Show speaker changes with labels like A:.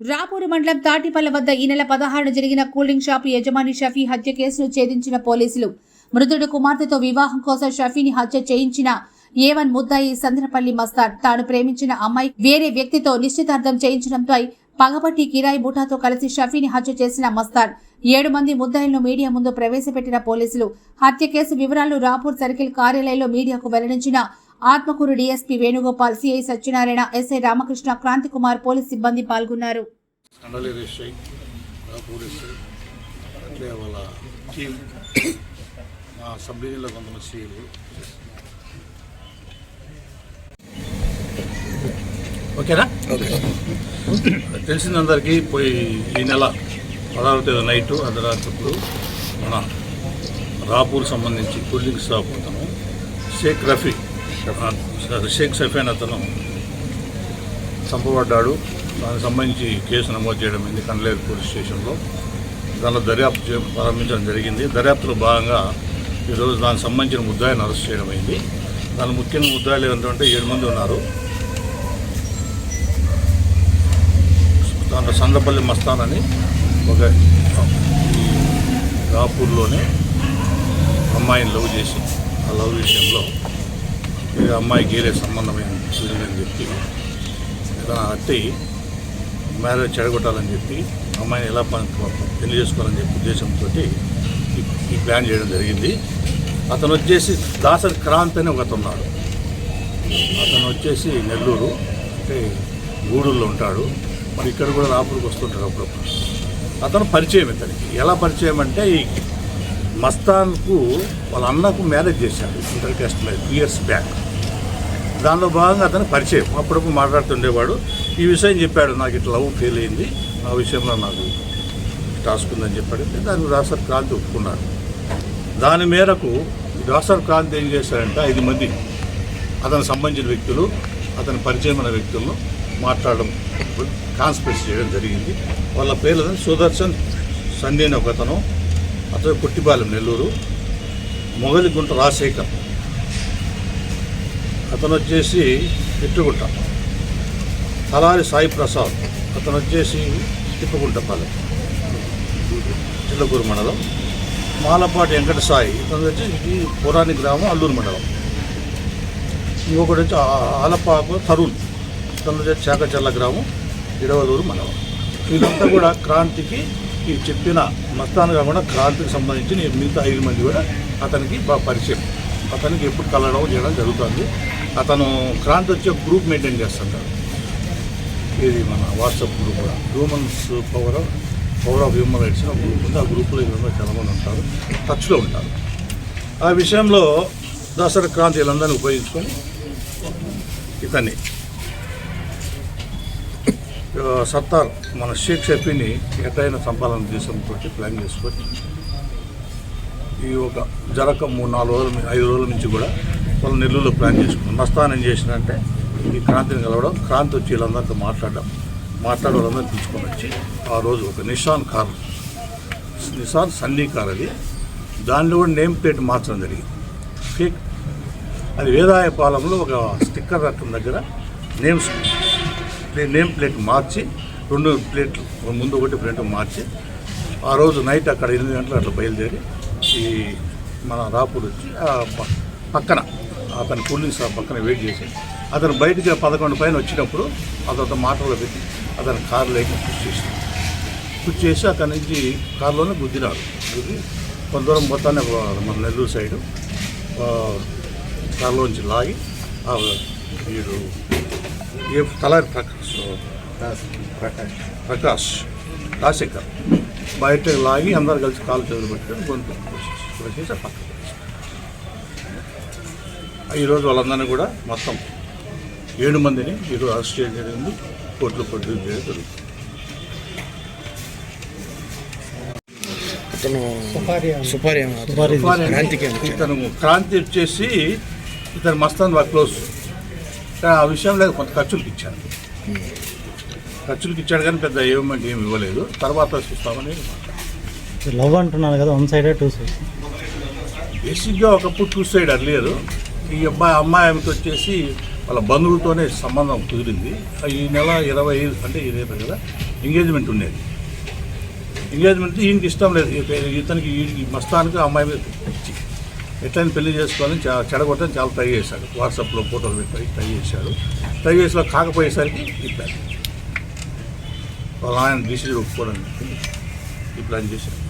A: రాపూరు మండలం తాటిపల్ల వద్ద ఈ నెల పదహారున జరిగిన కూల్ డ్రింక్ షాపు యజమాని షఫీ హత్య కేసును ఛేదించిన పోలీసులు. మృతుడు కుమార్తెతో వివాహం కోసం షఫీని హత్య చేయించిన ఏవన్ ముద్దాయి సంద్రపల్లి మస్తార్ తాను ప్రేమించిన అమ్మాయి వేరే వ్యక్తితో నిశ్చితార్థం చేయించడంపై పగబట్టి కిరాయి బూటాతో కలిసి షఫీని హత్య చేసిన మస్తార్ ఏడు మంది ముద్దాయిలను మీడియా ముందు ప్రవేశపెట్టిన పోలీసులు. హత్య కేసు వివరాలు రాపూర్ సర్కిల్ కార్యాలయంలో మీడియాకు వెల్లడించిన Atmakur DSP Venugopal CI Satyanarayana SI Ramakrishna Kranthi Kumar police సిబ్బంది పాల్గొన్నారు.
B: ఓకేనా? తెలిసిందందరికీ పోయి ఈ నెల పదహారు తేదీ నైట్ అర్ధరాత్రులు మన రాపూర్ సంబంధించి కూల్ డ్రింక్స్ షాప్ అతను షేక్ రఫీ షేక్ సఫీన్ అతను చంపబడ్డాడు. దానికి సంబంధించి కేసు నమోదు చేయడం అయింది కండలేరు పోలీస్ స్టేషన్లో. దానిలో దర్యాప్తు ప్రారంభించడం జరిగింది. దర్యాప్తులో భాగంగా ఈరోజు దానికి సంబంధించిన ముద్దాయిని అరెస్ట్ చేయడం అయింది. దాని ముఖ్యంగా ముద్దాయిలు ఏంటంటే ఏడు మంది ఉన్నారు. దాంట్లో సందపల్లి మస్తాన్ అని ఒక రాపూర్లోనే అమ్మాయిని లవ్ చేసి ఆ లవ్ విషయంలో అమ్మాయికి వేరే సంబంధమైన అని చెప్పి తన అత్తి మ్యారేజ్ చెడగొట్టాలని చెప్పి అమ్మాయిని ఎలా పని పెళ్ళి చేసుకోవాలని చెప్పి ఉద్దేశంతో ఈ ప్లాన్ చేయడం జరిగింది. అతను వచ్చేసి దాసరి క్రాంత్ అని ఒక అతను ఉన్నాడు. అతను వచ్చేసి నెల్లూరు అంటే గూడూరులో ఉంటాడు. మరి ఇక్కడ కూడా రాపూర్కి వస్తుంటాడు అప్పుడప్పుడు. అతను పరిచయం ఇతనికి. ఎలా పరిచయం అంటే ఈ మస్తాన్కు వాళ్ళ అన్నకు మ్యారేజ్ చేశాడు. Inter caste marriage two years back దానిలో భాగంగా అతను పరిచయం. అప్పుడప్పుడు మాట్లాడుతుండేవాడు. ఈ విషయం చెప్పాడు నాకు ఇట్లా లవ్ ఫెయిల్ అయింది. ఆ విషయంలో నాకు టాస్క్ ఉందని చెప్పాడు. దానికి రాసర్ క్రాంతి ఒప్పుకున్నాడు దాని మేరకు రాసర్ క్రాంతి ఏం చేశాడంటే ఐదు మంది అతనికి సంబంధించిన వ్యక్తులు అతని పరిచయమైన వ్యక్తులను మాట్లాడడం కాన్స్పిరసీ చేయడం జరిగింది. వాళ్ళ పేర్లు సుదర్శన్ సంధ్య అని ఒక అతను అతను నెల్లూరు మొగలిగుంట రాజశేఖర్. అతను వచ్చేసి తిట్టుకుంట తలారి సాయి ప్రసాద్ అతను వచ్చేసి తిప్పగుంటపాలెం చిల్లకూరు మండలం. మాలపాటి వెంకట సాయి ఇతను వచ్చి పురాణి గ్రామం అల్లూరు మండలం. ఇంకొకటి వచ్చి ఆలపాకు తరుణ్ ఇతను వచ్చి చాకచల్ల గ్రామం ఇడవలూరు మండలం. వీళ్ళంతా కూడా క్రాంతికి ఈ చెప్పిన మస్తాన్ కాకుండా క్రాంతికి సంబంధించి మిగతా ఐదు మంది కూడా అతనికి బాగా పరిచయం. అతనికి ఎప్పుడు కలవడం చేయడం జరుగుతుంది. అతను క్రాంతి వచ్చి గ్రూప్ మెయింటైన్ చేస్తుంటాడు ఇది మన వాట్సాప్ గ్రూప్ కూడా. Humans power power of human rights ఆ ఒక గ్రూప్ ఉంది. ఆ గ్రూప్లో వీళ్ళందరూ చాలామంది ఉంటారు. టచ్లో ఉంటారు. ఆ విషయంలో దసరా క్రాంతి వీళ్ళందరినీ ఉపయోగించుకొని ఇతన్ని సత్తార్ మన షేక్ షఫీని ఎటైనా సంపాదన ఉద్దేశంతో ప్లాన్ చేసుకొని ఈ ఒక జరక మూడు నాలుగు రోజుల ఐదు రోజుల నుంచి కూడా వాళ్ళు నెల్లూరులో ప్లాన్ చేసుకున్నాం. మస్తానం ఏం చేసినంటే ఈ క్రాంతిని కలవడం క్రాంతి వచ్చి వీళ్ళందరితో మాట్లాడడం మాట్లాడే వాళ్ళందరినీ తీసుకొని వచ్చి ఆ రోజు ఒక Nissan car Nissan Sunny car అది. దానిలో కూడా నేమ్ ప్లేట్ మార్చడం జరిగింది. ఫేక్ అది వేదాయపాలెంలో ఒక స్టిక్కర్ రకం దగ్గర నేమ్స్ నేమ్ ప్లేట్ మార్చి రెండు ప్లేట్లు ముందు ఒకటి ప్లేట్ మార్చి ఆ రోజు నైట్ అక్కడ ఎనిమిది గంటలు అట్లా బయలుదేరి ఈ మన రాపూర్ వచ్చి పక్కన అతని కూలింగ్ షాప్ పక్కన వెయిట్ చేసి అతను బయటికి పదకొండు పైన వచ్చినప్పుడు అతను మాటల్లో పెట్టి అతని కారులోకి పుష్ చేసి పుష్ చేసి అక్కడి నుంచి కారులోనే గుద్దినాడు. గుద్ది కొంత దూరం మొత్తాన్ని మన నెల్లూరు సైడు ఆ, కారులోంచి లాగి ఆ వీడు ఏ తలారి ప్రకాష్ ప్రకాష్. రాజశేఖర్ బయట లాగి అందరు కలిసి కాలు చేతులు పెట్టుకొని గొంతు వచ్చేసి పక్కన ఈరోజు వాళ్ళందరినీ కూడా మొత్తం ఏడు మందిని ఈరోజు అరెస్ట్ చేయడం జరిగింది. కోర్టులో ప్రొడ్యూస్ చేయడం జరుగుతుంది. ఇతను క్రాంతి వచ్చేసి ఇతను మస్తాన్ బాగా క్లోజ్. కానీ ఆ విషయంలో కొంత ఖర్చులకు ఇచ్చాడు. ఖర్చులకు ఇచ్చాడు కానీ పెద్ద ఏమంటే ఏమి ఇవ్వలేదు. తర్వాత చూస్తామని.
C: లవ్ అంటున్నారు కదా వన్ సైడ్ టూ సైడ్
B: బేసిక్గా ఒకప్పుడు టూ సైడ్ అర్లేరు ఈ అబ్బాయి అమ్మాయి ఆమెతో వచ్చేసి వాళ్ళ బంధువులతోనే సంబంధం కుదిరింది. ఈ నెల ఇరవై ఐదు అంటే ఈ రేపు కదా ఎంగేజ్మెంట్ ఉండేది. ఎంగేజ్మెంట్ ఈయనకి ఇష్టం లేదు. ఇతనికి ఈ- మస్తానికి అమ్మాయి మీద ఇచ్చి ఎట్లయినా పెళ్ళి చేసుకోవాలని చా చెడగొట్టని చాలా ట్రై చేశాడు. వాట్సాప్లో ఫోటోలు పెట్టి ట్రై చేశాడు. ట్రై చేసి కాకపోయేసరికి ఇప్పారు ప్లాన్ వాళ్ళ ఆయన డిసిజన్ ఒప్పుకోవడానికి. ఈ ప్లాన్ చేశాడు.